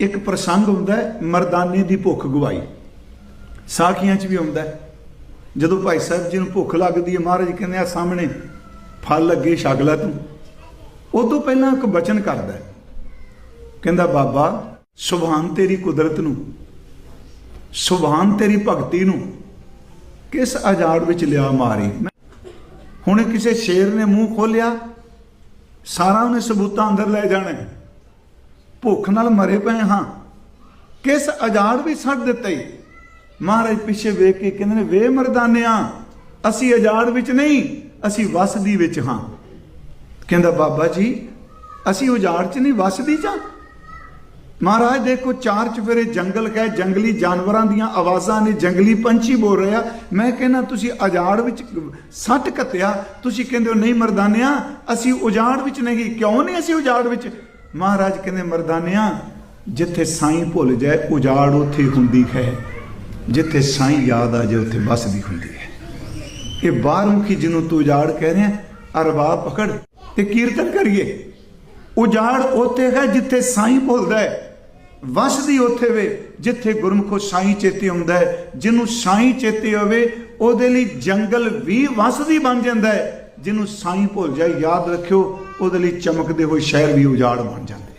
ਇੱਕ ਪ੍ਰਸੰਗ ਹੁੰਦਾ ਮਰਦਾਨੇ ਦੀ ਭੁੱਖ ਗਵਾਈ। ਸਾਖੀਆਂ 'ਚ ਵੀ ਹੁੰਦਾ ਜਦੋਂ ਭਾਈ ਸਾਹਿਬ ਜੀ ਨੂੰ ਭੁੱਖ ਲੱਗਦੀ ਹੈ, ਮਹਾਰਾਜ ਕਹਿੰਦੇ ਆ ਸਾਹਮਣੇ ਫਲ ਲੱਗੇ, ਛਕ ਲੈ ਤੂੰ। ਉਹ ਤੋਂ ਪਹਿਲਾਂ ਇੱਕ ਬਚਨ ਕਰਦਾ ਕਹਿੰਦਾ, ਬਾਬਾ, ਸੁਭਾਨ ਤੇਰੀ ਕੁਦਰਤ ਨੂੰ, ਸੁਭਾਨ ਤੇਰੀ ਭਗਤੀ ਨੂੰ ਕਿਸ ਆਜ਼ਾੜ ਵਿੱਚ ਲਿਆ ਮਾਰੀ? ਹੁਣ ਕਿਸੇ ਸ਼ੇਰ ਨੇ ਮੂੰਹ ਖੋਲਿਆ ਸਾਰਾ ਉਹਨੇ ਸਬੂਤਾਂ ਅੰਦਰ ਲੈ ਜਾਣਾ। ਭੁੱਖ ਨਾਲ ਮਰੇ ਪਏ ਹਾਂ। ਕਿਸ ਆਜ਼ਾਦ ਵੀ ਛੱਡ ਦਿੱਤੇ। ਮਹਾਰਾਜ ਪਿੱਛੇ ਵੇਖ ਕੇ ਕਹਿੰਦੇ ਨੇ, ਵੇ ਮਰਦਾਨਿਆਂ, ਅਸੀਂ ਆਜ਼ਾਦ ਵਿੱਚ ਨਹੀਂ, ਅਸੀਂ ਵਸਦੀ ਵਿੱਚ ਹਾਂ। ਕਹਿੰਦਾ, ਬਾਬਾ ਜੀ, ਅਸੀਂ ਉਜਾੜ ਚ ਨਹੀਂ ਵਸਦੀ ਜਾਂ? ਮਹਾਰਾਜ ਦੇਖੋ, ਚਾਰ ਚਫੇਰੇ ਜੰਗਲ ਕਹੇ, ਜੰਗਲੀ ਜਾਨਵਰਾਂ ਦੀਆਂ ਆਵਾਜ਼ਾਂ ਨੇ, ਜੰਗਲੀ ਪੰਛੀ ਬੋਲ ਰਿਹਾ ਮੈਂ ਕਹਿੰਦਾ, ਤੁਸੀਂ ਉਜਾੜ ਵਿੱਚ ਸੱਟ ਕੱਤਿਆ, ਤੁਸੀਂ ਕਹਿੰਦੇ ਹੋ, ਨਹੀਂ ਮਰਦਾਨਿਆ, ਅਸੀਂ ਉਜਾੜ ਵਿੱਚ ਨਹੀਂ, ਕਿਉਂ ਨਹੀਂ ਅਸੀਂ ਉਜਾੜ ਵਿੱਚ? ਮਹਾਰਾਜ ਕਹਿੰਦੇ, ਮਰਦਾਨਿਆਂ, ਜਿੱਥੇ ਸਾਈਂ ਭੁੱਲ ਜਾਏ, ਉਜਾੜ ਉੱਥੇ ਹੁੰਦੀ ਹੈ। ਜਿੱਥੇ ਸਾਈਂ ਯਾਦ ਆ ਜਾਏ, ਉੱਥੇ ਵਸਦੀ ਹੁੰਦੀ ਹੈ। ਇਹ ਬਾਹਰਮੁਖੀ ਜਿਹਨੂੰ ਤੂੰ ਉਜਾੜ ਕਹਿ ਰਿਹਾ ਅਰਬਾਬ ਪਕੜ ਤੇ ਕੀਰਤਨ ਕਰੀਏ। ਉਜਾੜ ਉੱਥੇ ਹੈ ਜਿੱਥੇ ਸਾਈਂ ਭੁੱਲਦਾ ਹੈ। ਵਸਦੀ ਉੱਥੇ ਵੇ, ਜਿੱਥੇ ਗੁਰਮੁਖੋ ਸਾਈਂ ਚੇਤੇ ਆਉਂਦਾ ਹੈ। ਜਿਹਨੂੰ ਸਾਈਂ ਚੇਤੇ ਹੋਵੇ ਉਹਦੇ ਲਈ ਜੰਗਲ ਵੀ ਵਸਦੀ ਬਣ ਜਾਂਦਾ ਹੈ। ਜਿਹਨੂੰ ਸਾਈਂ ਭੁੱਲ ਜਾਏ ਯਾਦ ਰੱਖਿਓ, ਉਹਦੇ ਲਈ ਚਮਕਦੇ ਹੋਏ ਸ਼ਹਿਰ ਵੀ ਉਜਾੜ ਬਣ ਜਾਂਦੇ।